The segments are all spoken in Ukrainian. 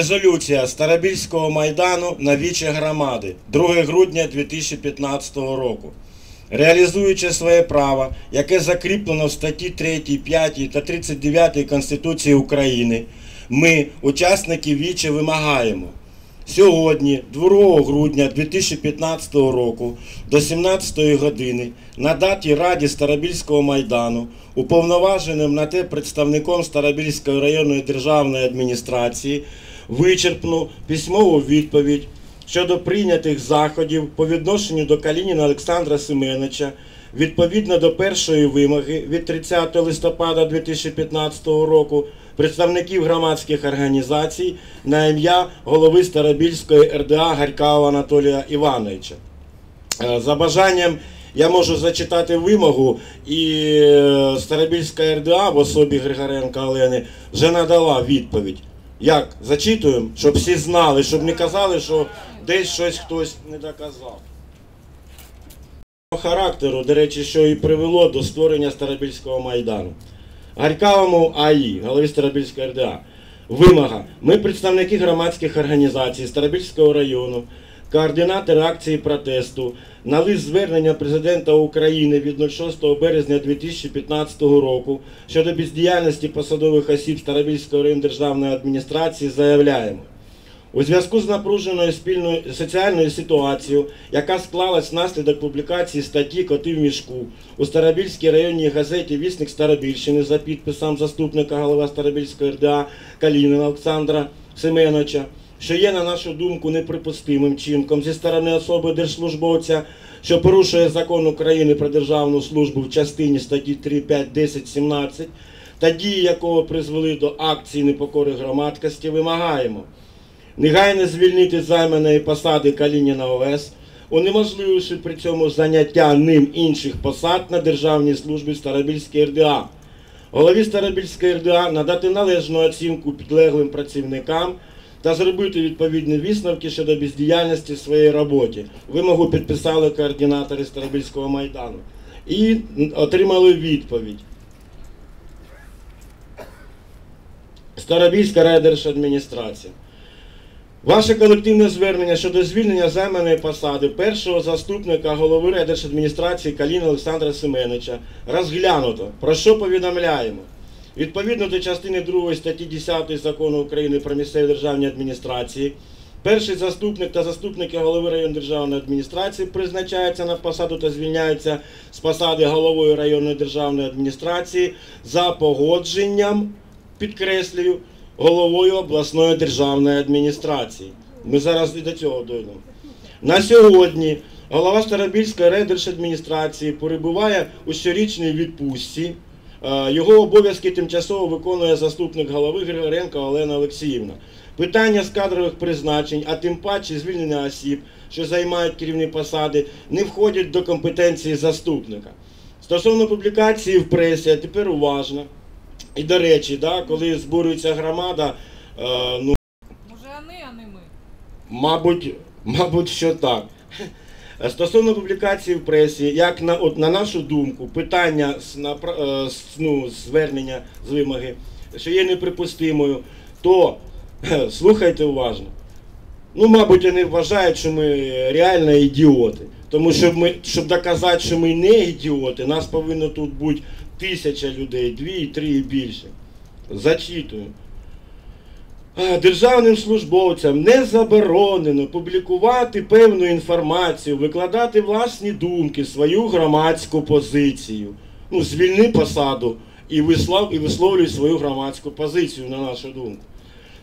Резолюція Старобільського майдану на вічі громади 2 грудня 2015 року. Реалізуючи своє право, яке закріплено в статті 3, 5 та 39 Конституції України, ми, учасники вічі, вимагаємо сьогодні, 2 грудня 2015 року, до 17 години, надати Раді Старобільського майдану, уповноваженим на те представником Старобільської районної державної адміністрації, вичерпну письмову відповідь щодо прийнятих заходів по відношенню до Калініна Олександра Семеновича відповідно до першої вимоги від 30 листопада 2015 року представників громадських організацій на ім'я голови Старобільської РДА Гарькава Анатолія Івановича. Е, За бажанням я можу зачитати вимогу, і е, Старобільська РДА в особі Григоренка Олени вже надала відповідь. Як? Зачитуємо, щоб всі знали, щоб не казали, що десь щось хтось не доказав. Характеру, до речі, що і привело до створення Старобільського майдану. Гарькавому АІ, голові Старобільської РДА. Вимога. Ми представники громадських організацій Старобільського району, координатори акції протесту на лист звернення президента України від 06 березня 2015 року щодо бездіяльності посадових осіб Старобільської районної адміністрації заявляємо. У зв'язку з напруженою спільною соціальною ситуацією, яка склалась внаслідок публікації статті Коти в мішку у Старобільській районній газеті Вісник Старобільщини за підписом заступника голова Старобільської РДА Калінина Олександра Семеновича, що є, на нашу думку, неприпустимим чинком зі сторони особи держслужбовця, що порушує закон України про державну службу в частині статті 3, 5, 10, 17, та дії якого призвели до акції непокори громадськості, вимагаємо негайно звільнити займаної посади Калініна ОВС, унеможлививши при цьому заняття ним інших посад на державній службі Старобільської РДА. Голові Старобільської РДА надати належну оцінку підлеглим працівникам та зробити відповідні висновки щодо бездіяльності в своїй роботі. Вимогу підписали координатори Старобільського майдану і отримали відповідь. Старобільська райдержадміністрація. Ваше колективне звернення щодо звільнення займаної посади першого заступника голови райдержадміністрації Каліна Олександра Семеновича розглянуто. Про що повідомляємо? Відповідно до частини 2 статті 10 закону України про місцеві державні адміністрації, перший заступник та заступники голови районної державної адміністрації призначаються на посаду та звільняються з посади головою районної державної адміністрації за погодженням, підкреслюю, головою обласної державної адміністрації. Ми зараз і до цього дійдемо. На сьогодні голова Старобільської райдержадміністрації перебуває у щорічній відпустці. Е, Його обов'язки тимчасово виконує заступник голови Григоренко Олена Олексіївна. Питання з кадрових призначень, а тим паче звільнення осіб, що займають керівні посади, не входять до компетенції заступника. Стосовно публікації в пресі, а тепер уважно. І до речі, да, коли збурюється громада, е, ну, Може, вони, а не ми. мабуть, мабуть, що так. Стосовно публікації в пресі, як на, от, на нашу думку, питання з, напра- е, ну, звернення з вимоги, що є неприпустимою, то е, слухайте уважно. Ну, мабуть, вони вважають, що ми реально ідіоти. Тому що ми, щоб доказати, що ми не ідіоти, нас повинно тут бути тисяча людей, дві, три і більше. Зачитую. Державним службовцям не заборонено публікувати певну інформацію, викладати власні думки, свою громадську позицію. Ну, звільни посаду і вислов, і висловлюй свою громадську позицію, на нашу думку.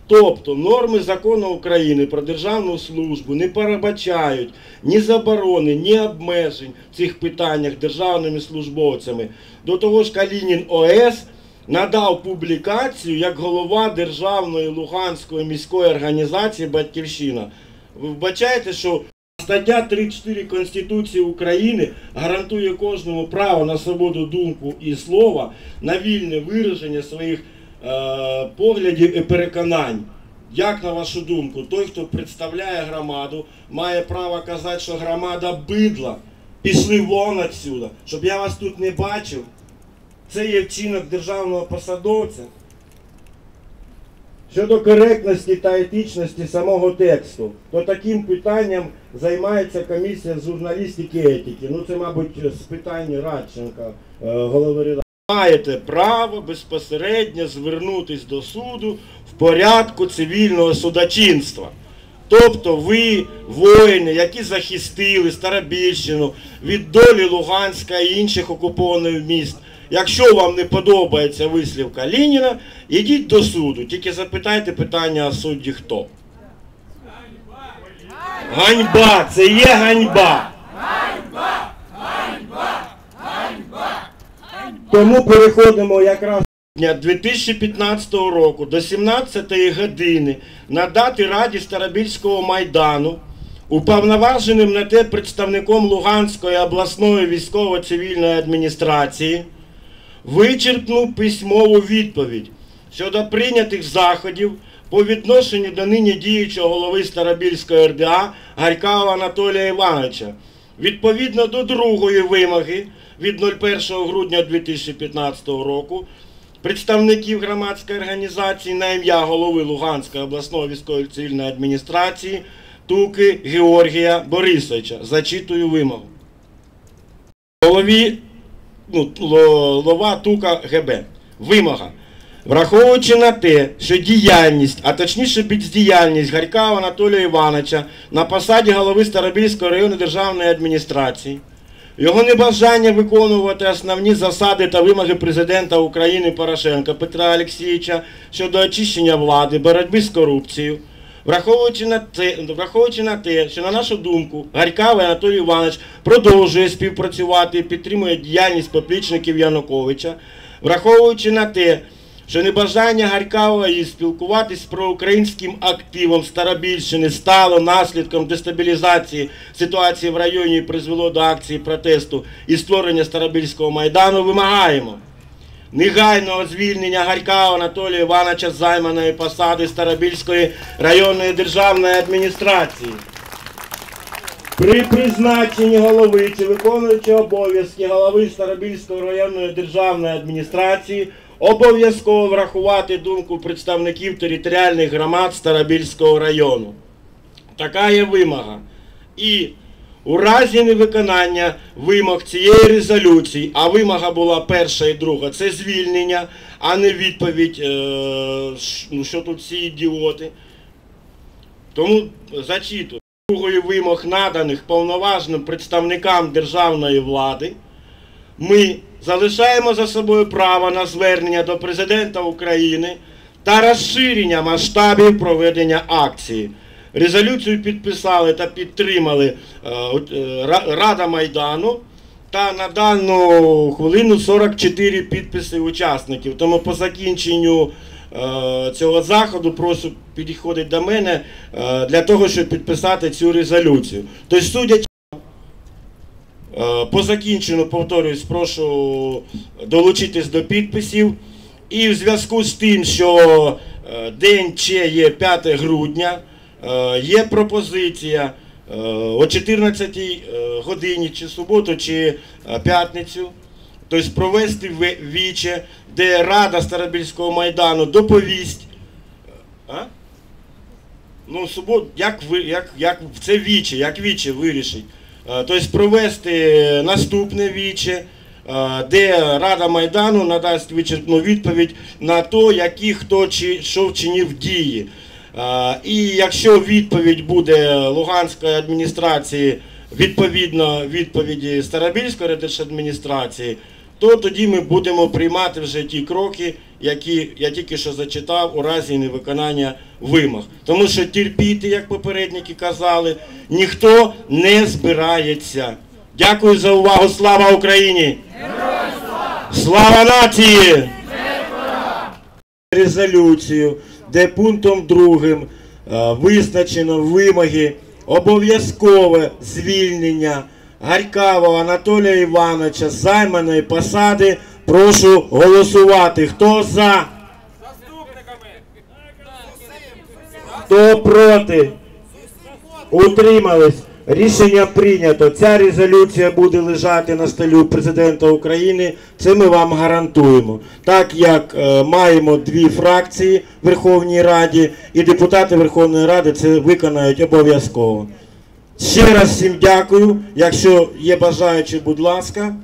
Тобто норми закону України про державну службу не передбачають ні заборони, ні обмежень в цих питаннях державними службовцями. До того ж, Калінін ОС надав публікацію як голова Державної Луганської міської організації Батьківщина. Ви вбачаєте, що стаття 34 Конституції України гарантує кожному право на свободу думку і слова, на вільне вираження своїх е, поглядів і переконань. Як на вашу думку, той, хто представляє громаду, має право казати, що громада бидла, пішли вон отсюда, щоб я вас тут не бачив. Це є вчинок державного посадовця. Щодо коректності та етичності самого тексту, то таким питанням займається комісія з журналістики і етики. Ну це, мабуть, з питань Радченка, е, голови редакції. Маєте право безпосередньо звернутись до суду в порядку цивільного судочинства. Тобто ви, воїни, які захистили Старобільщину від долі Луганська і інших окупованих міст. Якщо вам не подобається вислів Калініна, ідіть до суду. Тільки запитайте питання судді хто. Ганьба! Це є ганьба! Тому переходимо якраз 2015 року до 17 години надати Раді Старобільського майдану уповноваженим на те представником Луганської обласної військово-цивільної адміністрації вичерпну письмову відповідь щодо прийнятих заходів по відношенню до нині діючого голови Старобільської РДА Гарькава Анатолія Івановича. Відповідно до другої вимоги від 01 грудня 2015 року представників громадської організації на ім'я голови Луганської обласної військової цивільної адміністрації Туки Георгія Борисовича. Зачитую вимогу. Голові ну, Лова Тука ГБ. Вимога. Враховуючи на те, що діяльність, а точніше бездіяльність Гарькава Анатолія Івановича на посаді голови Старобільської районної державної адміністрації, його небажання виконувати основні засади та вимоги президента України Порошенка Петра Олексійовича щодо очищення влади, боротьби з корупцією, Враховуючи на, те, враховуючи на те, що на нашу думку Гарькавий Анатолій Іванович продовжує співпрацювати і підтримує діяльність поплічників Януковича, враховуючи на те, що небажання Гарькавої спілкуватись з проукраїнським активом Старобільщини стало наслідком дестабілізації ситуації в районі і призвело до акції протесту і створення Старобільського майдану, вимагаємо негайного звільнення Гарькава Анатолія Івановича з займаної посади Старобільської районної державної адміністрації. При призначенні голови чи виконуючи обов'язки голови Старобільської районної державної адміністрації обов'язково врахувати думку представників територіальних громад Старобільського району. Така є вимога. І у разі невиконання вимог цієї резолюції, а вимога була перша і друга, це звільнення, а не відповідь, е, ну, що тут всі ідіоти. Тому зачитую. Другої вимог наданих повноважним представникам державної влади, ми залишаємо за собою право на звернення до президента України та розширення масштабів проведення акції. Резолюцію підписали та підтримали е, е, Ра- Рада Майдану та на дану хвилину 44 підписи учасників. Тому по закінченню е, цього заходу прошу підходити до мене для того, щоб підписати цю резолюцію. Тобто, судячи По закінченню, повторюсь, прошу долучитись до підписів. І в зв'язку з тим, що день ще є 5 грудня, є пропозиція е, о 14 е, годині, чи суботу, чи е, п'ятницю, тобто провести віче, де Рада Старобільського майдану доповість. А? Ну, субот, як як, як це віче, як віче вирішить. Е, Тобто провести наступне віче, е, де Рада Майдану надасть вичерпну відповідь на те, які хто чи що вчинив дії. І якщо відповідь буде Луганської адміністрації відповідно відповіді Старобільської адміністрації, то тоді ми будемо приймати вже ті кроки, які я тільки що зачитав у разі невиконання вимог. Тому що терпіти, як попередники казали, ніхто не збирається. Дякую за увагу. Слава Україні! Слава нації! Резолюцію, де пунктом другим е, визначено вимоги обов'язкове звільнення Гарькавого Анатолія Івановича з займаної посади. Прошу голосувати. Хто за? Хто проти? Утримались. Рішення прийнято. Ця резолюція буде лежати на столі президента України. Це ми вам гарантуємо. Так як е, маємо дві фракції в Верховній Раді, і депутати Верховної Ради це виконають обов'язково. Ще раз всім дякую. Якщо є бажаючі, будь ласка.